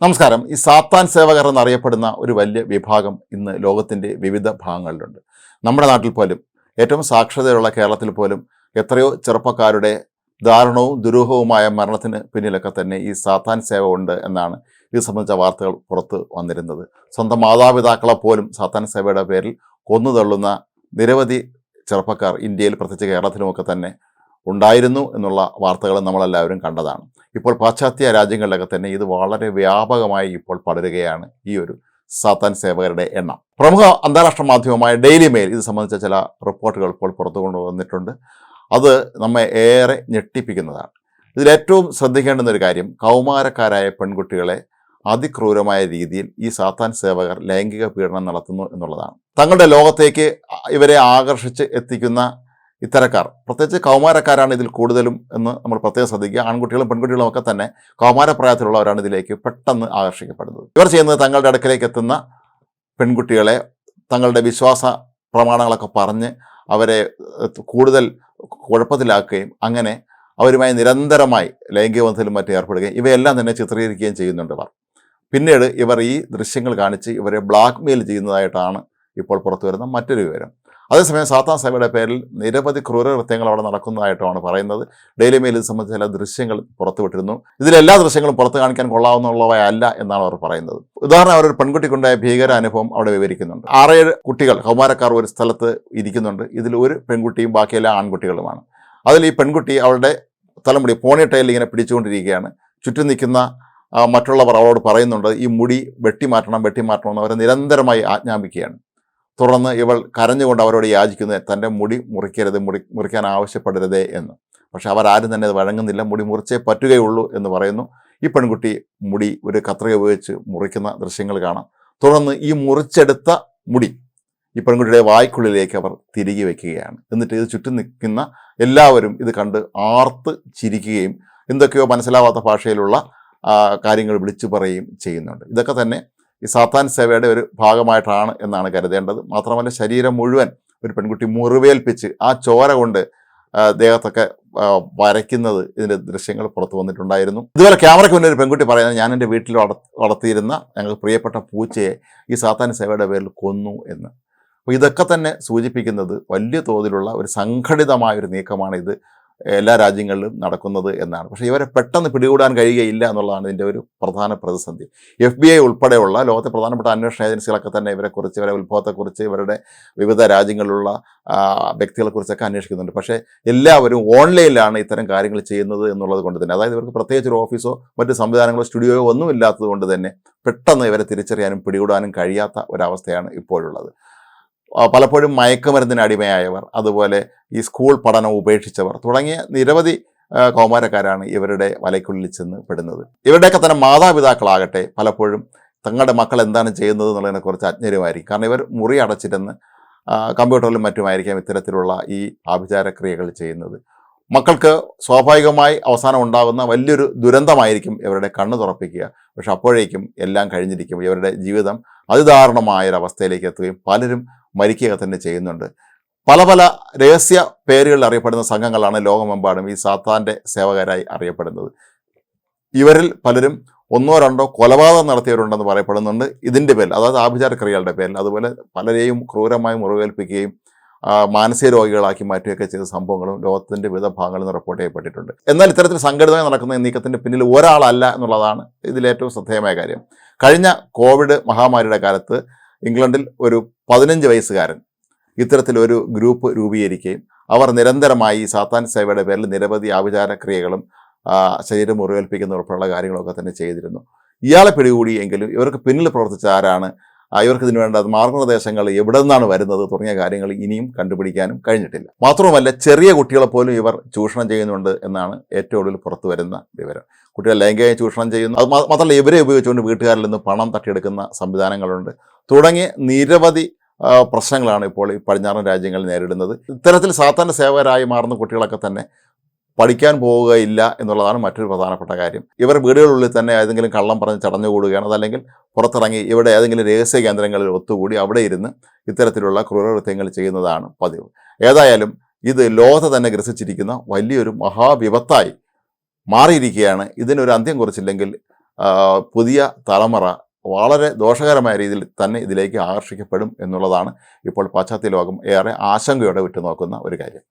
നമസ്കാരം. ഈ സാത്താൻ സേവകർ എന്നറിയപ്പെടുന്ന ഒരു വലിയ വിഭാഗം ഇന്ന് ലോകത്തിന്റെ വിവിധ ഭാഗങ്ങളിലുണ്ട്. നമ്മുടെ നാട്ടിൽ പോലും ഏറ്റവും സാക്ഷരതയുള്ള കേരളത്തിൽ പോലും എത്രയോ ചെറുപ്പക്കാരുടെ ദാരുണവും ദുരൂഹവുമായ മരണത്തിന് പിന്നിലൊക്കെ തന്നെ ഈ സാത്താൻ സേവ ഉണ്ട് എന്നാണ് ഇത് സംബന്ധിച്ച വാർത്തകൾ പുറത്ത് വന്നിരുന്നത്. സ്വന്തം മാതാപിതാക്കളെ പോലും സാത്താൻ സേവയുടെ പേരിൽ കൊന്നു തള്ളുന്ന നിരവധി ചെറുപ്പക്കാർ ഇന്ത്യയിൽ പ്രത്യേകിച്ച് കേരളത്തിലുമൊക്കെ തന്നെ ഉണ്ടായിരുന്നു എന്നുള്ള വാർത്തകൾ നമ്മളെല്ലാവരും കണ്ടതാണ്. ഇപ്പോൾ പാശ്ചാത്യ രാജ്യങ്ങളിലൊക്കെ തന്നെ ഇത് വളരെ വ്യാപകമായി ഇപ്പോൾ പടരുകയാണ് ഈ ഒരു സാത്താൻ സേവകരുടെ എണ്ണം. പ്രമുഖ അന്താരാഷ്ട്ര മാധ്യമമായ ഡെയിലി മെയിൽ ഇത് സംബന്ധിച്ച ചില റിപ്പോർട്ടുകൾ ഇപ്പോൾ പുറത്തു കൊണ്ടുവന്നിട്ടുണ്ട്. അത് നമ്മെ ഏറെ ഞെട്ടിപ്പിക്കുന്നതാണ്. ഇതിലേറ്റവും ശ്രദ്ധിക്കേണ്ടുന്ന ഒരു കാര്യം കൗമാരക്കാരായ പെൺകുട്ടികളെ അതിക്രൂരമായ രീതിയിൽ ഈ സാത്താൻ സേവകർ ലൈംഗിക പീഡനം നടത്തുന്നു എന്നുള്ളതാണ്. തങ്ങളുടെ ലോകത്തേക്ക് ഇവരെ ആകർഷിച്ച് എത്തിക്കുന്ന ഇത്തരക്കാർ. പ്രത്യേകിച്ച് കൗമാരക്കാരാണ് ഇതിൽ കൂടുതലും എന്ന് നമ്മൾ പ്രത്യേകം ശ്രദ്ധിക്കുക. ആൺകുട്ടികളും പെൺകുട്ടികളും ഒക്കെ തന്നെ കൗമാരപ്രായത്തിലുള്ളവരാണ് ഇതിലേക്ക് പെട്ടെന്ന് ആകർഷിക്കപ്പെടുന്നത്. ഇവർ ചെയ്യുന്നത് തങ്ങളുടെ അടുക്കലേക്ക് എത്തുന്ന പെൺകുട്ടികളെ തങ്ങളുടെ വിശ്വാസ പ്രമാണങ്ങളൊക്കെ പറഞ്ഞ് അവരെ കൂടുതൽ കുഴപ്പത്തിലാക്കുകയും അങ്ങനെ അവരുമായി നിരന്തരമായി ലൈംഗികബന്ധത്തിലും മറ്റും ഏർപ്പെടുകയും ഇവയെല്ലാം തന്നെ ചിത്രീകരിക്കുകയും ചെയ്യുന്നുണ്ട് ഇവർ. പിന്നീട് ഇവർ ഈ ദൃശ്യങ്ങൾ കാണിച്ച് ഇവരെ ബ്ലാക്ക് മെയിൽ ചെയ്യുന്നതായിട്ടാണ് ഇപ്പോൾ പുറത്തു വരുന്ന മറ്റൊരു വിവരം. അതേസമയം സാത്താൻ സഭയുടെ പേരിൽ നിരവധി ക്രൂരകൃത്യങ്ങൾ അവിടെ നടക്കുന്നതായിട്ടാണ് പറയുന്നത്. ഡെയിലി മെയിൽ ഇത് സംബന്ധിച്ച ചില ദൃശ്യങ്ങൾ പുറത്തുവിട്ടിരുന്നു. ഇതിലെല്ലാ ദൃശ്യങ്ങളും പുറത്ത് കാണിക്കാൻ കൊള്ളാവുന്നുള്ളവയല്ല എന്നാണ് അവർ പറയുന്നത്. ഉദാഹരണം അവരൊരു പെൺകുട്ടിക്കുണ്ടായ ഭീകര അനുഭവം അവിടെ വിവരിക്കുന്നുണ്ട്. ആറേഴ് കുട്ടികൾ കൗമാരക്കാർ ഒരു സ്ഥലത്ത് ഇരിക്കുന്നുണ്ട്. ഇതിൽ ഒരു പെൺകുട്ടിയും ബാക്കിയെല്ലാ ആൺകുട്ടികളുമാണ്. അതിൽ ഈ പെൺകുട്ടി അവളുടെ തലമുടി പോണി ടൈലിൽ ഇങ്ങനെ പിടിച്ചുകൊണ്ടിരിക്കുകയാണ്. ചുറ്റും നിൽക്കുന്ന മറ്റുള്ളവർ അവളോട് പറയുന്നുണ്ട് ഈ മുടി വെട്ടിമാറ്റണം വെട്ടിമാറ്റണം എന്ന് അവരെ നിരന്തരമായി ആജ്ഞാപിക്കുകയാണ്. തുടർന്ന് ഇവൾ കരഞ്ഞുകൊണ്ട് അവരോട് യാചിക്കുന്നത് തന്റെ മുടി മുറിക്കരുത് മുറി മുറിക്കാൻ ആവശ്യപ്പെടരുതേ എന്ന്. പക്ഷെ അവരാരും തന്നെ അത് വഴങ്ങുന്നില്ല. മുടി മുറിച്ചേ പറ്റുകയുള്ളൂ എന്ന് പറയുന്നു. ഈ പെൺകുട്ടി മുടി ഒരു കത്രിക ഉപയോഗിച്ച് മുറിക്കുന്ന ദൃശ്യങ്ങൾ കാണാം. തുടർന്ന് ഈ മുറിച്ചെടുത്ത മുടി ഈ പെൺകുട്ടിയുടെ വായ്ക്കുള്ളിലേക്ക് അവർ തിരികെ വയ്ക്കുകയാണ്. എന്നിട്ട് ഇത് ചുറ്റും നിൽക്കുന്ന എല്ലാവരും ഇത് കണ്ട് ആർത്ത് ചിരിക്കുകയും എന്തൊക്കെയോ മനസ്സിലാവാത്ത ഭാഷയിലുള്ള കാര്യങ്ങൾ വിളിച്ചു പറയുകയും ചെയ്യുന്നുണ്ട്. ഇതൊക്കെ തന്നെ ഈ സാത്താൻ സേവയുടെ ഒരു ഭാഗമായിട്ടാണ് എന്നാണ് കരുതേണ്ടത്. മാത്രമല്ല ശരീരം മുഴുവൻ ഒരു പെൺകുട്ടി മുറിവേൽപ്പിച്ച് ആ ചോര കൊണ്ട് ദേഹത്തൊക്കെ വരയ്ക്കുന്നത് ഇതിന്റെ ദൃശ്യങ്ങൾ പുറത്തു വന്നിട്ടുണ്ടായിരുന്നു. ഇതുപോലെ ക്യാമറയ്ക്ക് മുന്നിൽ ഒരു പെൺകുട്ടി പറയുന്നത് ഞാൻ എന്റെ വീട്ടിൽ വളർത്തിയിരുന്ന ഞങ്ങൾക്ക് പ്രിയപ്പെട്ട പൂച്ചയെ ഈ സാത്താൻ സേവയുടെ പേരിൽ കൊന്നു എന്ന്. അപ്പോൾ ഇതൊക്കെ തന്നെ സൂചിപ്പിക്കുന്നത് വലിയ തോതിലുള്ള ഒരു സംഘടിതമായ ഒരു നീക്കമാണ് ഇത് എല്ലാ രാജ്യങ്ങളിലും നടക്കുന്നത് എന്നാണ്. പക്ഷേ ഇവരെ പെട്ടെന്ന് പിടികൂടാൻ കഴിയുകയില്ല എന്നുള്ളതാണ് ഇതിന്റെ ഒരു പ്രധാന പ്രതിസന്ധി. എഫ് ബി ഐ ഉൾപ്പെടെയുള്ള ലോകത്തെ പ്രധാനപ്പെട്ട അന്വേഷണ ഏജൻസികളൊക്കെ തന്നെ ഇവരെക്കുറിച്ച് ഇവരെ ഉത്ഭവത്തെക്കുറിച്ച് ഇവരുടെ വിവിധ രാജ്യങ്ങളിലുള്ള വ്യക്തികളെക്കുറിച്ചൊക്കെ അന്വേഷിക്കുന്നുണ്ട്. പക്ഷേ എല്ലാവരും ഓൺലൈനിലാണ് ഇത്തരം കാര്യങ്ങൾ ചെയ്യുന്നത് എന്നുള്ളത് കൊണ്ട് തന്നെ. അതായത് ഇവർക്ക് പ്രത്യേകിച്ച് ഒരു ഓഫീസോ മറ്റ് സംവിധാനങ്ങളോ സ്റ്റുഡിയോയോ ഒന്നും ഇല്ലാത്തത് കൊണ്ട് തന്നെ പെട്ടെന്ന് ഇവരെ തിരിച്ചറിയാനും പിടികൂടാനും കഴിയാത്ത ഒരവസ്ഥയാണ് ഇപ്പോഴുള്ളത്. പലപ്പോഴും മയക്കുമരുന്നിന് അടിമയായവർ അതുപോലെ ഈ സ്കൂൾ പഠനം ഉപേക്ഷിച്ചവർ തുടങ്ങിയ നിരവധി കൗമാരക്കാരാണ് ഇവരുടെ വലയ്ക്കുള്ളിൽ ചെന്ന് പെടുന്നത്. ഇവരുടെയൊക്കെ തന്നെ മാതാപിതാക്കളാകട്ടെ പലപ്പോഴും തങ്ങളുടെ മക്കൾ എന്താണ് ചെയ്യുന്നത് എന്നുള്ളതിനെക്കുറിച്ച് അജ്ഞരുമായിരിക്കും. കാരണം ഇവർ മുറി അടച്ചിരുന്ന് കമ്പ്യൂട്ടറിലും മറ്റുമായിരിക്കാം ഇത്തരത്തിലുള്ള ഈ ആഭിചാരക്രിയകൾ ചെയ്യുന്നത്. മക്കൾക്ക് സ്വാഭാവികമായി അവസാനം ഉണ്ടാകുന്ന വലിയൊരു ദുരന്തമായിരിക്കും ഇവരുടെ കണ്ണു തുറപ്പിക്കുക. പക്ഷെ അപ്പോഴേക്കും എല്ലാം കഴിഞ്ഞിരിക്കും. ഇവരുടെ ജീവിതം അതിദാരുണമായൊരവസ്ഥയിലേക്ക് എത്തുകയും പലരും മരിക്കുക തന്നെ ചെയ്യുന്നുണ്ട്. പല പല രഹസ്യ പേരുകളിൽ അറിയപ്പെടുന്ന സംഘങ്ങളാണ് ലോകമെമ്പാടും ഈ സാത്താന്റെ സേവകരായി അറിയപ്പെടുന്നത്. ഇവരിൽ പലരും ഒന്നോ രണ്ടോ കൊലപാതകം നടത്തിയവരുണ്ടെന്ന് പറയപ്പെടുന്നുണ്ട്. ഇതിന്റെ പേരിൽ അതായത് ആഭിചാരക്രിയകളുടെ പേരിൽ അതുപോലെ പലരെയും ക്രൂരമായി മുറിവേൽപ്പിക്കുകയും മാനസിക രോഗികളാക്കി മാറ്റുകയൊക്കെ ചെയ്ത സംഭവങ്ങളും ലോകത്തിന്റെ വിവിധ ഭാഗങ്ങളിൽ നിന്ന് റിപ്പോർട്ട് ചെയ്യപ്പെട്ടിട്ടുണ്ട്. എന്നാൽ ഇത്തരത്തിൽ സംഘടിതമായി നടക്കുന്ന നീക്കത്തിന്റെ പിന്നിൽ ഒരാളല്ല എന്നുള്ളതാണ് ഇതിലേറ്റവും ശ്രദ്ധേയമായ കാര്യം. കഴിഞ്ഞ കോവിഡ് മഹാമാരിയുടെ കാലത്ത് ഇംഗ്ലണ്ടിൽ ഒരു പതിനഞ്ച് വയസ്സുകാരൻ ഇത്തരത്തിലൊരു ഗ്രൂപ്പ് രൂപീകരിക്കുകയും അവർ നിരന്തരമായി സാത്താൻ സേവയുടെ പേരിൽ നിരവധി ആഭിചാര ക്രിയകളും ശരീരം മുറിവേൽപ്പിക്കുന്ന ഉൾപ്പെടെയുള്ള കാര്യങ്ങളൊക്കെ തന്നെ ചെയ്തിരുന്നു. ഇയാളെ പിടികൂടിയെങ്കിലും ഇവർക്ക് പിന്നിൽ പ്രവർത്തിച്ച ആരാണ് ഇവർക്ക് ഇതിന് വേണ്ട മാർഗനിർദ്ദേശങ്ങൾ എവിടെ നിന്നാണ് വരുന്നത് തുടങ്ങിയ കാര്യങ്ങൾ ഇനിയും കണ്ടുപിടിക്കാനും കഴിഞ്ഞിട്ടില്ല. മാത്രവുമല്ല ചെറിയ കുട്ടികളെ പോലും ഇവർ ചൂഷണം ചെയ്യുന്നുണ്ട് എന്നാണ് ഏറ്റവും ഒടുവിൽ പുറത്തു വരുന്ന വിവരം. കുട്ടികളെ ലൈംഗിക ചൂഷണം ചെയ്യുന്നു അത് മാത്രമല്ല ഇവരെ ഉപയോഗിച്ചുകൊണ്ട് വീട്ടുകാരിൽ നിന്ന് പണം തട്ടിയെടുക്കുന്ന സംവിധാനങ്ങളുണ്ട്. തുടങ്ങി നിരവധി പ്രശ്നങ്ങളാണ് ഇപ്പോൾ ഈ പടിഞ്ഞാറൻ രാജ്യങ്ങൾ നേരിടുന്നത്. ഇത്തരത്തിൽ സാത്താന്റെ സേവകരായി മാറുന്ന കുട്ടികളൊക്കെ തന്നെ പഠിക്കാൻ പോവുകയില്ല എന്നുള്ളതാണ് മറ്റൊരു പ്രധാനപ്പെട്ട കാര്യം. ഇവർ വീടുകളിനുള്ളിൽ തന്നെ ഏതെങ്കിലും കള്ളം പറഞ്ഞ് ചടഞ്ഞു കൂടുകയാണ് അതല്ലെങ്കിൽ പുറത്തിറങ്ങി ഇവിടെ ഏതെങ്കിലും രഹസ്യ കേന്ദ്രങ്ങളിൽ ഒത്തുകൂടി അവിടെ ഇരുന്ന് ഇത്തരത്തിലുള്ള ക്രൂരകൃത്യങ്ങൾ ചെയ്യുന്നതാണ് പതിവ്. ഏതായാലും ഇത് ലോകത്തെ തന്നെ ഗ്രസിച്ചിരിക്കുന്ന വലിയൊരു മഹാവിപത്തായി മാറിയിരിക്കുകയാണ്. ഇതിനൊരു അന്ത്യം കുറിച്ചില്ലെങ്കിൽ പുതിയ തലമുറ വളരെ ദോഷകരമായ രീതിയിൽ തന്നെ ഇതിലേക്ക് ആകർഷിക്കപ്പെടും എന്നുള്ളതാണ് ഇപ്പോൾ പാശ്ചാത്യ ലോകം ഏറെ ആശങ്കയോടെ വിട്ടുനോക്കുന്ന ഒരു കാര്യം.